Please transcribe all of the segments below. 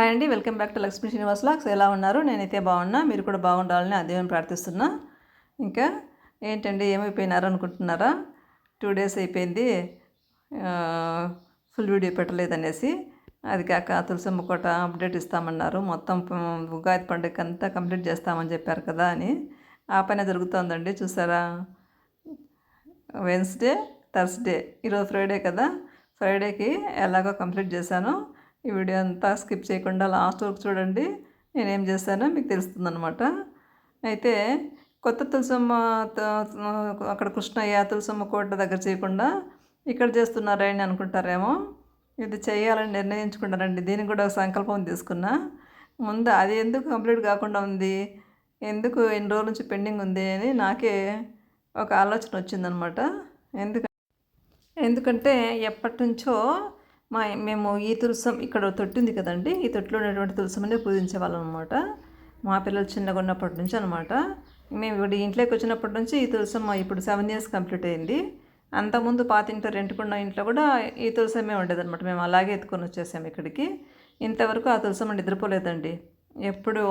Hi అండి welcome back to Lakshmi Srinivas lakhs. ఎలా ఉన్నారు? నేనైతే బాగున్నా మీరు కూడా బాగుండాలని అదే ప్రార్థిస్తున్నా. ఇంకా ఏంటండి ఏమైపోయినారు అనుకుంటున్నారా? టూ డేస్ అయిపోయింది. ఫుల్ వీడియో పెట్టలేదనేసి. అది కాక తులసమ్మ కోట అప్డేట్ ఇస్తామన్నారు. మొత్తం ఉగాది పండుగ అంతా కంప్లీట్ చేస్తామని చెప్పారు కదా అని. ఆ పనే జరుగుతోందండి చూసారా? వెన్స్డే థర్స్డే ఈరోజు ఫ్రైడే కదా. ఫ్రైడేకి ఎలాగో కంప్లీట్ చేశాను. ఈ వీడియో అంతా స్కిప్ చేయకుండా లాస్ట్ వరకు చూడండి. నేనేం చేశానో మీకు తెలుస్తుందనమాట అయితే కొత్త తులసమ్మ అక్కడ కృష్ణయ్య తులసమ్మ కోట దగ్గర చేయకుండా ఇక్కడ చేస్తున్నారని అనుకుంటారేమో. ఇది చేయాలని నిర్ణయించుకున్నారండి. దీనికి కూడా ఒక సంకల్పం తీసుకున్నా. ముందు అది ఎందుకు కంప్లీట్ కాకుండా ఉంది? ఎందుకు ఎన్ని రోజుల నుంచి పెండింగ్ ఉంది అని నాకే ఒక ఆలోచన వచ్చిందనమాట ఎందుకంటే ఎందుకంటే ఎప్పటి నుంచో మా మేము ఈ తులసం ఇక్కడ తొట్టి ఉంది కదండి ఈ తొట్టిలో ఉన్నటువంటి తులసమనే పూజించే వాళ్ళం అనమాట మా పిల్లలు చిన్నగా ఉన్నప్పటి నుంచి అనమాట మేము ఇప్పుడు ఇంట్లోకి వచ్చినప్పటి నుంచి ఈ తులసమ్మ ఇప్పుడు సెవెన్ ఇయర్స్ కంప్లీట్ అయింది. అంతకుముందు పాత ఇంట్లో రెంట్కున్న ఇంట్లో కూడా ఈ తులసమే ఉండేదన్నమాట. మేము అలాగే ఎత్తుకొని వచ్చేసాము ఇక్కడికి. ఇంతవరకు ఆ తులసమ్మ నిద్రపోలేదండి. ఎప్పుడు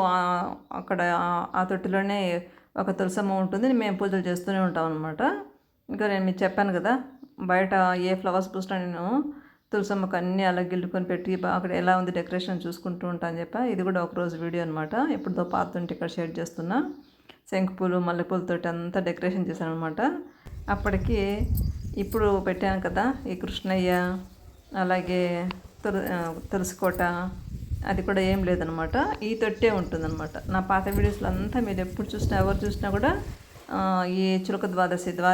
అక్కడ ఆ- ఆ తొట్టిలోనే ఒక తులసమ్మ ఉంటుంది మేము పూజలు చేస్తూనే ఉంటాం అనమాట ఇంకా నేను మీకు చెప్పాను కదా బయట ఏ ఫ్లవర్స్ పూసినా నేను తులసమ్మకు అన్నీ అలా గిల్లుకొని పెట్టి బాగా అక్కడ ఎలా ఉంది డెకరేషన్ చూసుకుంటూ ఉంటాను చెప్పా. ఇది కూడా ఒక రోజు వీడియో అనమాట ఎప్పుడుదో పాతుంటే ఇక్కడ షేర్ చేస్తున్నా. శంకుపూలు మల్లెపూలతోటి అంతా డెకరేషన్ చేశాను అనమాట అప్పటికి ఇప్పుడు పెట్టాను కదా ఈ కృష్ణయ్య అలాగే తుల తులసికోట అది కూడా ఏం లేదనమాట ఈ తొట్టే ఉంటుందన్నమాట. నా పాత వీడియోస్లో అంతా మీరు ఎప్పుడు చూసినా ఎవరు చూసినా కూడా ఈ చులక ద్వాదశి ద్వా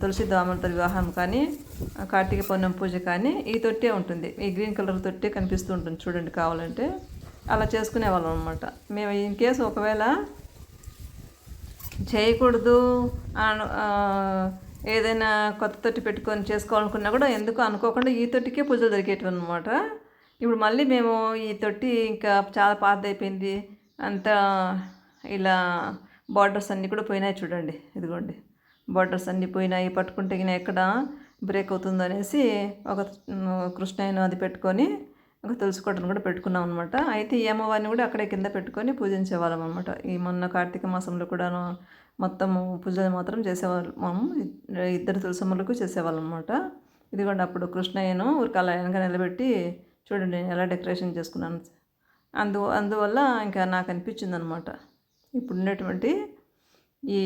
తులసి దోమలతో వివాహం కానీ కార్తీక పౌర్ణమి పూజ కానీ ఈ తొట్టే ఉంటుంది. ఈ గ్రీన్ కలర్ తొట్టే కనిపిస్తూ ఉంటుంది చూడండి కావాలంటే. అలా చేసుకునే వాళ్ళం అనమాట మేము ఇన్ కేసు ఒకవేళ చేయకూడదు ఏదైనా కొత్త తొట్టి పెట్టుకొని చేసుకోవాలనుకున్నా కూడా ఎందుకు అనుకోకుండా ఈ తొట్టికే పూజలు దొరికేటివి అనమాట ఇప్పుడు మళ్ళీ మేము ఈ తొట్టి ఇంకా చాలా పాతదైపోయింది. అంతా ఇలా బార్డర్స్ అన్నీ కూడా పోయినాయి చూడండి. ఇదిగోండి. బోర్డర్స్ అన్నీ పోయినాయి పట్టుకుంటే ఎక్కడ బ్రేక్ అవుతుందనేసి ఒక కృష్ణయ్యను అది పెట్టుకొని ఒక తులసి కోటను కూడా పెట్టుకున్నాం అనమాట అయితే ఈ అమ్మవారిని కూడా అక్కడే కింద పెట్టుకొని పూజించేవాళ్ళం అనమాట ఈ మొన్న కార్తీక మాసంలో కూడాను మొత్తము పూజలు మాత్రం చేసేవాళ్ళం ఇద్దరు తులసమ్మలకు చేసేవాళ్ళం అనమాట ఇదిగోండి అప్పుడు కృష్ణయ్యను ఊరికి అలా వెనక నిలబెట్టి చూడండి నేను ఎలా డెకరేషన్ చేసుకున్నాను. అందు అందువల్ల ఇంకా నాకు అనిపించింది అనమాట ఇప్పుడు ఉన్నటువంటి ఈ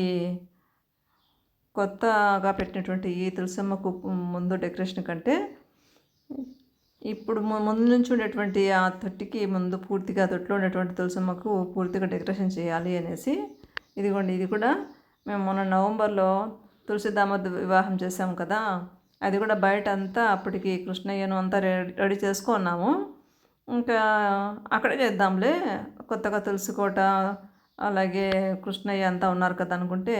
కొత్తగా పెట్టినటువంటి ఈ తులసమ్మకు ముందు డెకరేషన్ కంటే ఇప్పుడు ము- ముందు నుంచి ఉండేటువంటి ఆ తొట్టికి ముందు పూర్తిగా తొట్టిలో ఉన్నటువంటి తులసమ్మకు పూర్తిగా డెకరేషన్ చేయాలి అనేసి ఇదిగోండి ఇది కూడా మేము మొన్న నవంబర్లో తులసి దామోద్ వివాహం చేసాము కదా అది కూడా బయట అంతా అప్పటికి కృష్ణయ్యను అంతా రెడీ రెడీ చేసుకున్నాము. ఇంకా అక్కడే చేద్దాంలే కొత్తగా తులసి కోట అలాగే కృష్ణయ్య అంతా ఉన్నారు కదా అనుకుంటే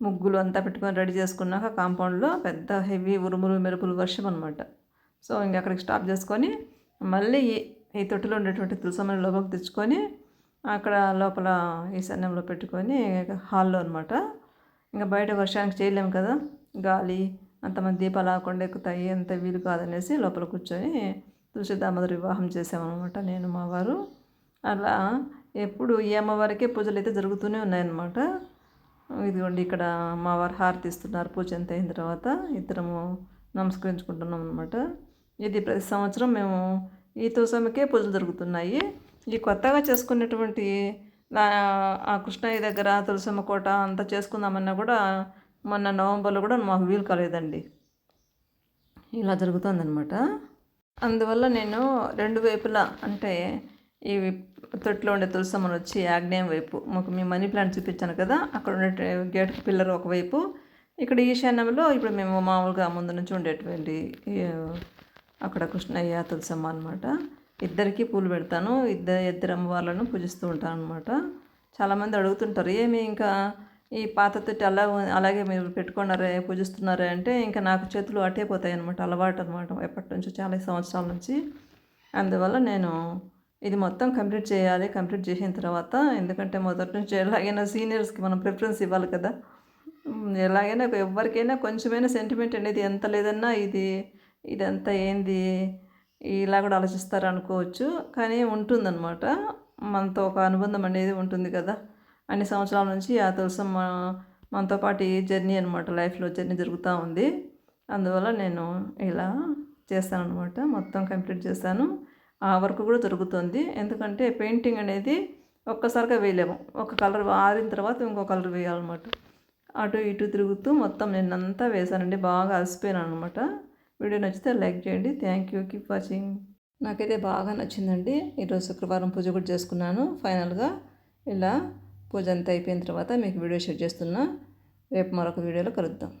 ముగ్గులు అంతా పెట్టుకొని రెడీ చేసుకున్నాక కాంపౌండ్లో పెద్ద హెవీ ఉరుములు మెరుపులు వర్షం అనమాట సో ఇంక అక్కడికి స్టాప్ చేసుకొని మళ్ళీ ఈ- తొట్టులో తొట్టిలో ఉండేటువంటి తులసమ్మని లోపలికి తెచ్చుకొని అక్కడ లోపల ఈశాన్యంలో పెట్టుకొని హాల్లో అనమాట ఇంకా బయట వర్షానికి చేయలేము కదా. గాలి అంతమంది దీపాలు ఆకుండా ఎక్కుతాయి అంత వీలు కాదనేసి లోపల కూర్చొని తులసి దామోదర వివాహం చేసామన్నమాట నేను మా వారు. అలా ఎప్పుడు ఈ అమ్మవారికే పూజలు అయితే జరుగుతూనే ఉన్నాయన్నమాట. ఇదిగోండి ఇక్కడ మా వారు హారతి ఇస్తున్నారు పూజ అంత అయిన తర్వాత ఇద్దరము నమస్కరించుకుంటున్నాం అనమాట ఇది ప్రతి సంవత్సరం మేము ఈ తులసమ్మకే పూజలు జరుగుతున్నాయి. ఈ కొత్తగా చేసుకున్నటువంటి నా- ఆ కృష్ణయ్య దగ్గర తులసమ్మ కోట అంతా చేసుకుందామన్నా కూడా మొన్న నవంబర్లో కూడా మాకు వీలు కాలేదండి. ఇలా జరుగుతుందనమాట అందువల్ల నేను రెండు వైపులా అంటే ఈ తొట్టిలో ఉండే తులసమ్మను వచ్చి ఆగ్నేయం వైపు మాకు మీ మనీ ప్లాంట్ చూపించాను కదా అక్కడ ఉండే గేట్ పిల్లర్ ఒకవైపు. ఇక్కడ ఈశాన్యంలో ఇప్పుడు మేము మామూలుగా ముందు నుంచి ఉండేటువంటి అక్కడ కృష్ణయ్య తులసమ్మ అనమాట ఇద్దరికి పూలు పెడతాను ఇద్దరు ఇద్దరు అమ్మవార్లను పూజిస్తూ ఉంటాను అనమాట చాలామంది అడుగుతుంటారు ఏమి ఇంకా ఈ పాత తొట్టి అలా అలాగే మీరు పెట్టుకున్నారే పూజిస్తున్నారే? అంటే ఇంకా నాకు చేతులు అటే పోతాయి అనమాట అలవాటు అనమాట ఎప్పటి నుంచో చాలా సంవత్సరాల నుంచి. అందువల్ల నేను ఇది మొత్తం కంప్లీట్ చేయాలి కంప్లీట్ చేసిన తర్వాత ఎందుకంటే మొదటి నుంచి ఎలాగైనా సీనియర్స్కి మనం ప్రిఫరెన్స్ ఇవ్వాలి కదా. ఎలాగైనా ఎవరికైనా కొంచెమైనా సెంటిమెంట్ అనేది ఎంత లేదన్నా ఇది ఇదంతా ఏంది ఇలా కూడా ఆలోచిస్తారు అనుకోవచ్చు. కానీ ఉంటుందన్నమాట. మనతో ఒక అనుబంధం అనేది ఉంటుంది కదా. అన్ని సంవత్సరాల నుంచి ఆ తులసం మనతో పాటు ఈ జర్నీ అనమాట లైఫ్లో జర్నీ జరుగుతూ ఉంది. అందువల్ల నేను ఇలా చేస్తాను అనమాట మొత్తం కంప్లీట్ చేస్తాను. వర్క్ కూడా దొరుకుతుంది. ఎందుకంటే పెయింటింగ్ అనేది ఒక్కసారిగా వేయలేము. ఒక కలర్ ఆరిన తర్వాత ఇంకో కలర్ వేయాలన్నమాట. అటు ఇటు తిరుగుతూ మొత్తం నిన్నంతా వేశానండి. బాగా అలసిపోయాను అనమాట వీడియో నచ్చితే లైక్ చేయండి. థ్యాంక్ యూ కీప్ వాచింగ్ నాకైతే బాగా నచ్చిందండి. ఈరోజు శుక్రవారం పూజ కూడా చేసుకున్నాను. ఫైనల్గా ఇలా పూజ అంతా అయిపోయిన తర్వాత మీకు వీడియో షేర్ చేస్తున్నా. రేపు మరొక వీడియోలో కలుద్దాం.